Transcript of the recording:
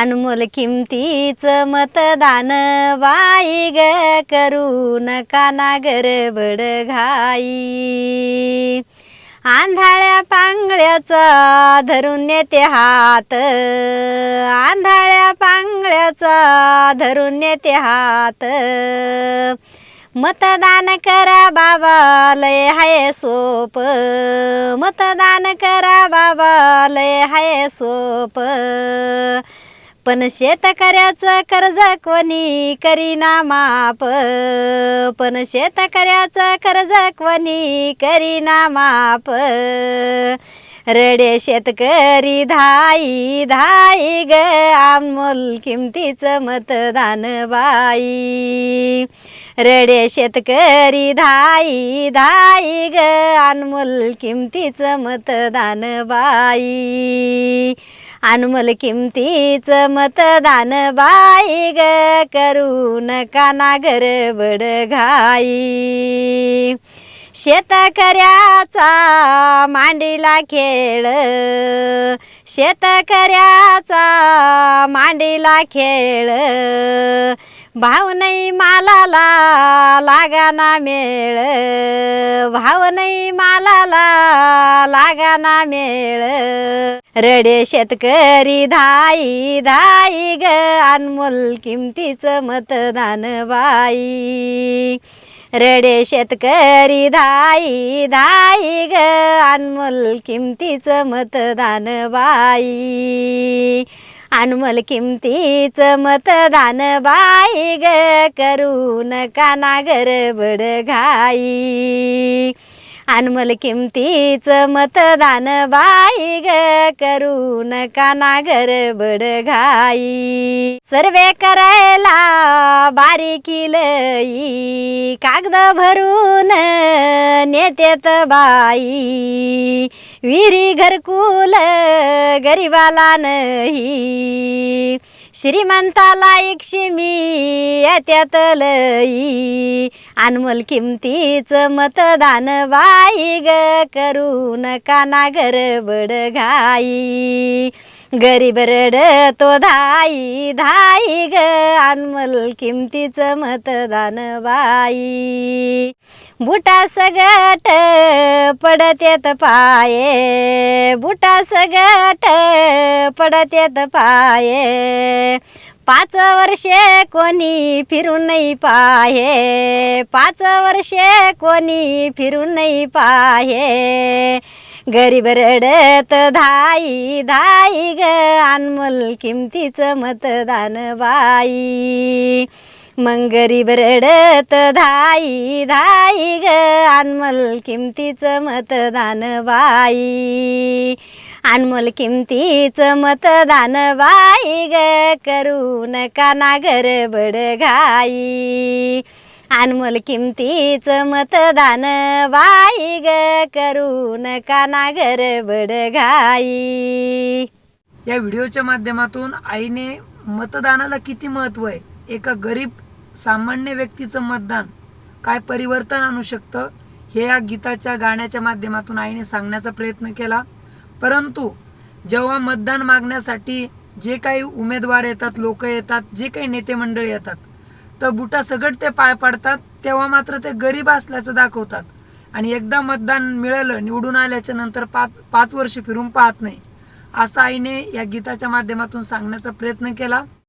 अनमोल किमतीच मतदान बाई ग करू नका नागर घाई. आंधाळ्या पांगळ्याचा धरून नेते हात. आंधाळ्या पांगळ्याचा धरून नेते हात. मतदान करा बाबा लय हाय सोप. मतदान करा बाबा लय हाय सोप. पण शेतकऱ्याचं कर्ज कोणी करीना माप पण शेतकऱ्याचं कर्ज कोणी करीना माप रडे शेतकरी धाई धाई ग अनमोल किमतीचं मतदान बाई. रडे शेतकरी धाई धाई ग अनमोल किमतीचं मतदान बाई. अनमोल किमतीचं मतदान बाई ग करू नका नागर घाई शेतकऱ्याचा मांडीला खेळ शेतकऱ्याचा मांडीला खेळ भाव नाही मालाला लागाना मेळ. भाव नाही मालाला लागाना मेळ. रडे शेतकरी धाई धाई ग. अनमोल किमतीचं मतदान बाई. रडे शेतकरी धाई धाई ग. अनमोल किमतीचं मतदान बाई. अनमोल किमतीचं मतदान बाई ग करू नका नागर घाई अनमोल किमतीचं मतदान बाई ग करू नका नागर घाई सर्वे करायला बारीकी लई कागद भरून नेतेत बाई विहिरी घरकुल गरीबाला नाही श्रीमंताला एकशेमी येत्यात लई. अनमोल किमतीचं मतदान बाई ग करू नका नागर घाई. गरीब रडतो धाई धाई ग अनमोल किमतीचं मतदान बाई. बुटा सगट पडतेत पाये. बुटा सगट पडतेत पाये. पाच वर्षे कोणी फिरून नाही पाहे पाच वर्षे कोणी फिरून नाही पाहे गरीब रडत धाई धाई ग. अनमोल किमतीचं मतदान बाई. मंगरी बरडत धाई धाई ग. अनमोल किमतीचं मतदान बाई. अनमोल किमतीचं मतदान बाई ग. करू नका नागर घाई. अनमोल किमतीचं मतदान बाई ग. करू नका नागर घाई. या व्हिडिओच्या माध्यमातून आईने मतदानाला किती महत्त्व आहे? एका गरीब सामान्य व्यक्तीचं मतदान काय परिवर्तन आणू शकतं हे या गीताच्या गाण्याच्या माध्यमातून आईने सांगण्याचा प्रयत्न केला. परंतु जेव्हा मतदान मागण्यासाठी जे काही उमेदवार येतात लोक येतात जे काही नेते मंडळी येतात तर बुटा सगट ते पाय पाडतात तेव्हा मात्र ते गरीब असल्याचं दाखवतात. आणि एकदा मतदान मिळालं निवडून आल्याच्यानंतर पाच पाच वर्ष फिरून पाहत नाही असं आईने या गीताच्या माध्यमातून सांगण्याचा प्रयत्न केला.